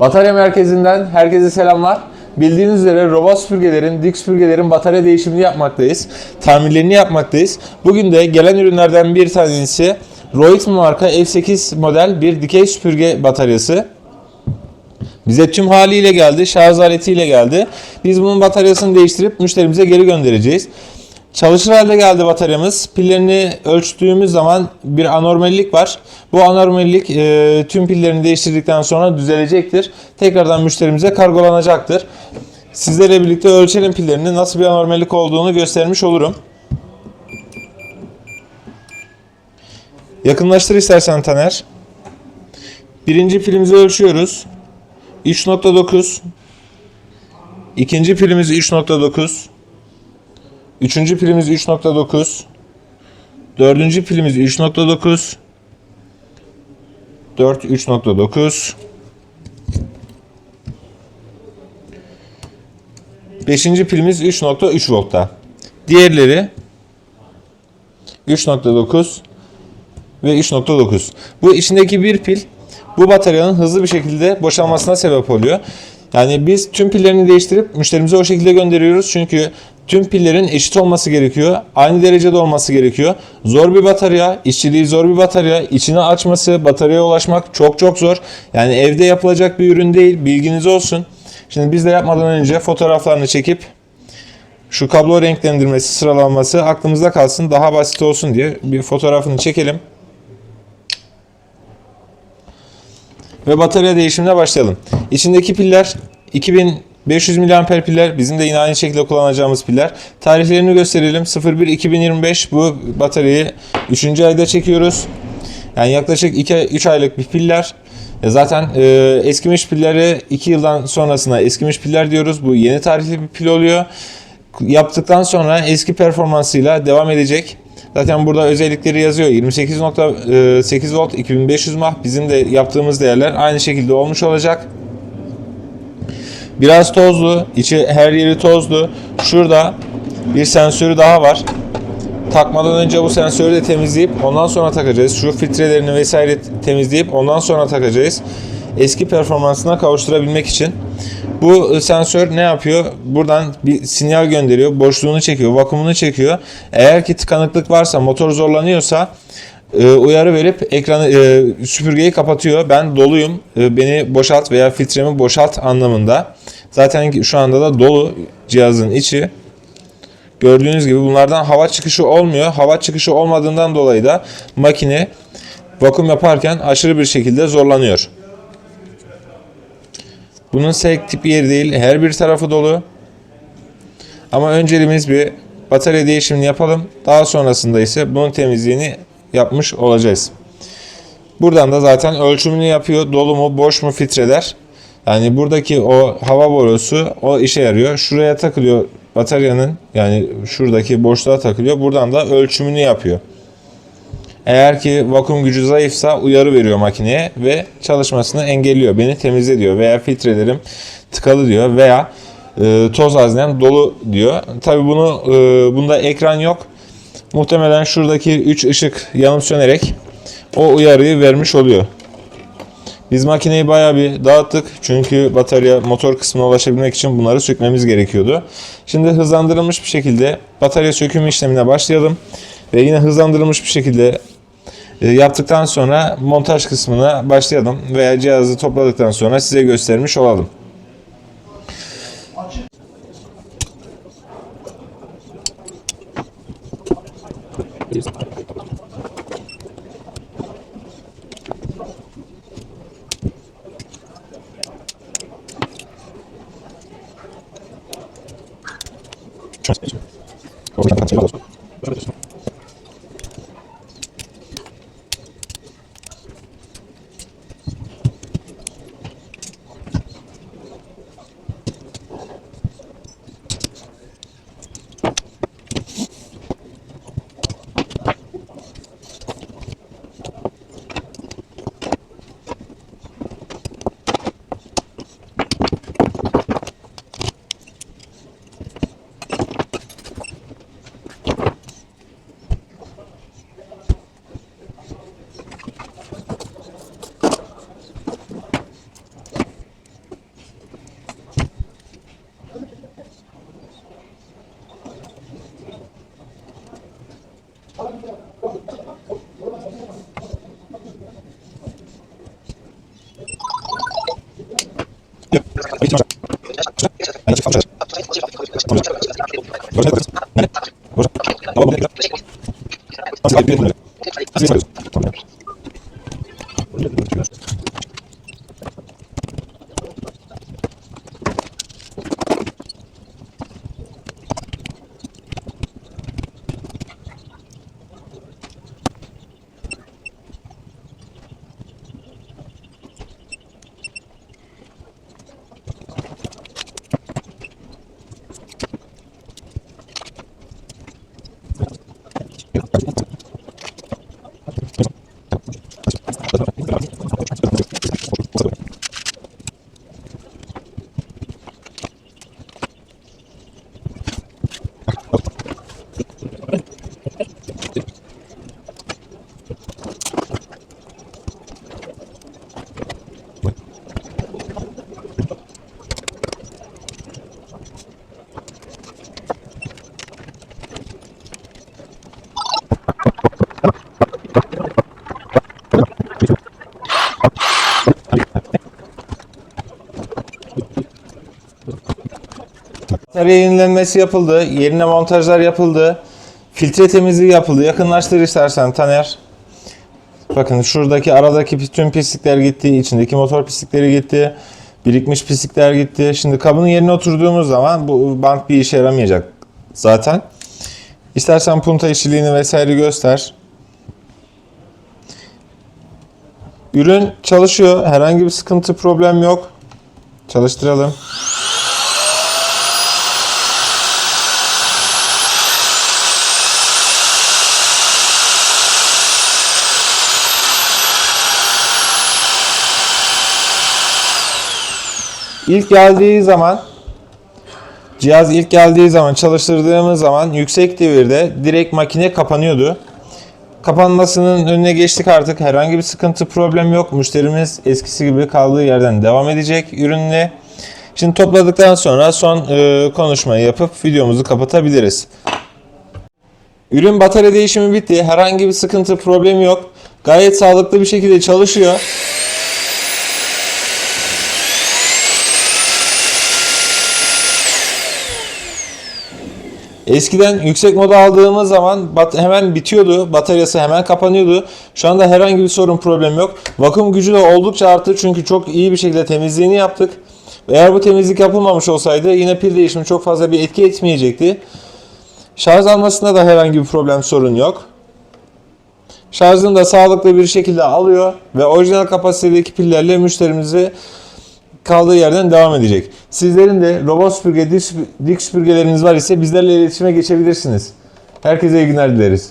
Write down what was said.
Batarya merkezinden herkese selamlar. Bildiğiniz üzere robot süpürgelerin, dik süpürgelerin batarya değişimini yapmaktayız. Tamirlerini yapmaktayız. Bugün de gelen ürünlerden bir tanesi Roix marka F8 model bir dikey süpürge bataryası. Bize tüm haliyle geldi, şarj aletiyle geldi. Biz bunun bataryasını değiştirip müşterimize geri göndereceğiz. Çalışır halde geldi bataryamız. Pillerini ölçtüğümüz zaman bir anormallik var. Bu anormallik e, tüm pillerini değiştirdikten sonra düzelecektir. Tekrardan müşterimize kargolanacaktır. Sizlerle birlikte ölçelim pillerini nasıl bir anormallik olduğunu göstermiş olurum. Yakınlaştır istersen Taner. Birinci pilimizi ölçüyoruz. 3.9 İkinci pilimiz 3.9 Üçüncü pilimiz 3.9 Dördüncü pilimiz 3.9 4 3.9 Beşinci pilimiz 3.3 voltta. Diğerleri 3.9 ve 3.9. Bu içindeki bir pil bu bataryanın hızlı bir şekilde boşalmasına sebep oluyor. Yani biz tüm pillerini değiştirip müşterimize o şekilde gönderiyoruz. Çünkü tüm pillerin eşit olması gerekiyor. Aynı derecede olması gerekiyor. Zor bir batarya, işçiliği zor bir batarya. İçini açması, bataryaya ulaşmak çok çok zor. Yani evde yapılacak bir ürün değil. Bilginiz olsun. Şimdi biz de yapmadan önce fotoğraflarını çekip şu kablo renklendirmesi, sıralanması aklımızda kalsın. Daha basit olsun diye bir fotoğrafını çekelim. Ve batarya değişimine başlayalım. İçindeki piller 2500 mAh piller. Bizim de yine aynı şekilde kullanacağımız piller. Tarihlerini gösterelim. 01-2025 bu bataryayı 3. ayda çekiyoruz. Yani yaklaşık 2-3 aylık bir piller. E Zaten e, eskimiş pilleri 2 yıldan sonrasına eskimiş piller diyoruz. Bu yeni tarihli bir pil oluyor. Yaptıktan sonra eski performansıyla devam edecek. Zaten burada özellikleri yazıyor. 28.8 volt 2500 mAh bizim de yaptığımız değerler aynı şekilde olmuş olacak. Biraz tozlu, içi her yeri tozlu. Şurada bir sensörü daha var. Takmadan önce bu sensörü de temizleyip ondan sonra takacağız. Şu filtrelerini vesaire temizleyip ondan sonra takacağız. Eski performansına kavuşturabilmek için. Bu e, sensör ne yapıyor? Buradan bir sinyal gönderiyor. Boşluğunu çekiyor, vakumunu çekiyor. Eğer ki tıkanıklık varsa, motor zorlanıyorsa e, uyarı verip ekranı e, süpürgeyi kapatıyor. Ben doluyum. beni boşalt veya filtremi boşalt anlamında. Zaten şu anda da dolu cihazın içi. Gördüğünüz gibi bunlardan hava çıkışı olmuyor. Hava çıkışı olmadığından dolayı da makine vakum yaparken aşırı bir şekilde zorlanıyor. Bunun sek tip yeri değil. Her bir tarafı dolu. Ama önceliğimiz bir batarya değişimini yapalım. Daha sonrasında ise bunun temizliğini yapmış olacağız. Buradan da zaten ölçümünü yapıyor. Dolu mu boş mu filtreler. Yani buradaki o hava borusu o işe yarıyor. Şuraya takılıyor bataryanın yani şuradaki boşluğa takılıyor. Buradan da ölçümünü yapıyor. Eğer ki vakum gücü zayıfsa uyarı veriyor makineye ve çalışmasını engelliyor. Beni temizle diyor veya filtrelerim tıkalı diyor veya e, toz haznem dolu diyor. Tabi bunu e, bunda ekran yok. Muhtemelen şuradaki 3 ışık yanıp sönerek o uyarıyı vermiş oluyor. Biz makineyi bayağı bir dağıttık. Çünkü batarya motor kısmına ulaşabilmek için bunları sökmemiz gerekiyordu. Şimdi hızlandırılmış bir şekilde batarya sökümü işlemine başlayalım. Ve yine hızlandırılmış bir şekilde e, yaptıktan sonra montaj kısmına başlayalım. Veya cihazı topladıktan sonra size göstermiş olalım. Gracias. Batarya yenilenmesi yapıldı. Yerine montajlar yapıldı. Filtre temizliği yapıldı. Yakınlaştır istersen Taner. Bakın şuradaki aradaki tüm pislikler gitti. içindeki motor pislikleri gitti. Birikmiş pislikler gitti. Şimdi kabının yerine oturduğumuz zaman bu bant bir işe yaramayacak zaten. İstersen punta işçiliğini vesaire göster. Ürün çalışıyor. Herhangi bir sıkıntı, problem yok. Çalıştıralım. İlk geldiği zaman cihaz ilk geldiği zaman çalıştırdığımız zaman yüksek devirde direkt makine kapanıyordu. Kapanmasının önüne geçtik artık. Herhangi bir sıkıntı problem yok. Müşterimiz eskisi gibi kaldığı yerden devam edecek ürünle. Şimdi topladıktan sonra son e, konuşmayı yapıp videomuzu kapatabiliriz. Ürün batarya değişimi bitti. Herhangi bir sıkıntı problem yok. Gayet sağlıklı bir şekilde çalışıyor. Eskiden yüksek moda aldığımız zaman bat- hemen bitiyordu. Bataryası hemen kapanıyordu. Şu anda herhangi bir sorun problem yok. Vakum gücü de oldukça arttı çünkü çok iyi bir şekilde temizliğini yaptık. Eğer bu temizlik yapılmamış olsaydı yine pil değişimi çok fazla bir etki etmeyecekti. Şarj almasında da herhangi bir problem sorun yok. Şarjını da sağlıklı bir şekilde alıyor ve orijinal kapasitedeki pillerle müşterimizi kaldığı yerden devam edecek. Sizlerin de robot süpürge, dik süpürgeleriniz var ise bizlerle iletişime geçebilirsiniz. Herkese iyi günler dileriz.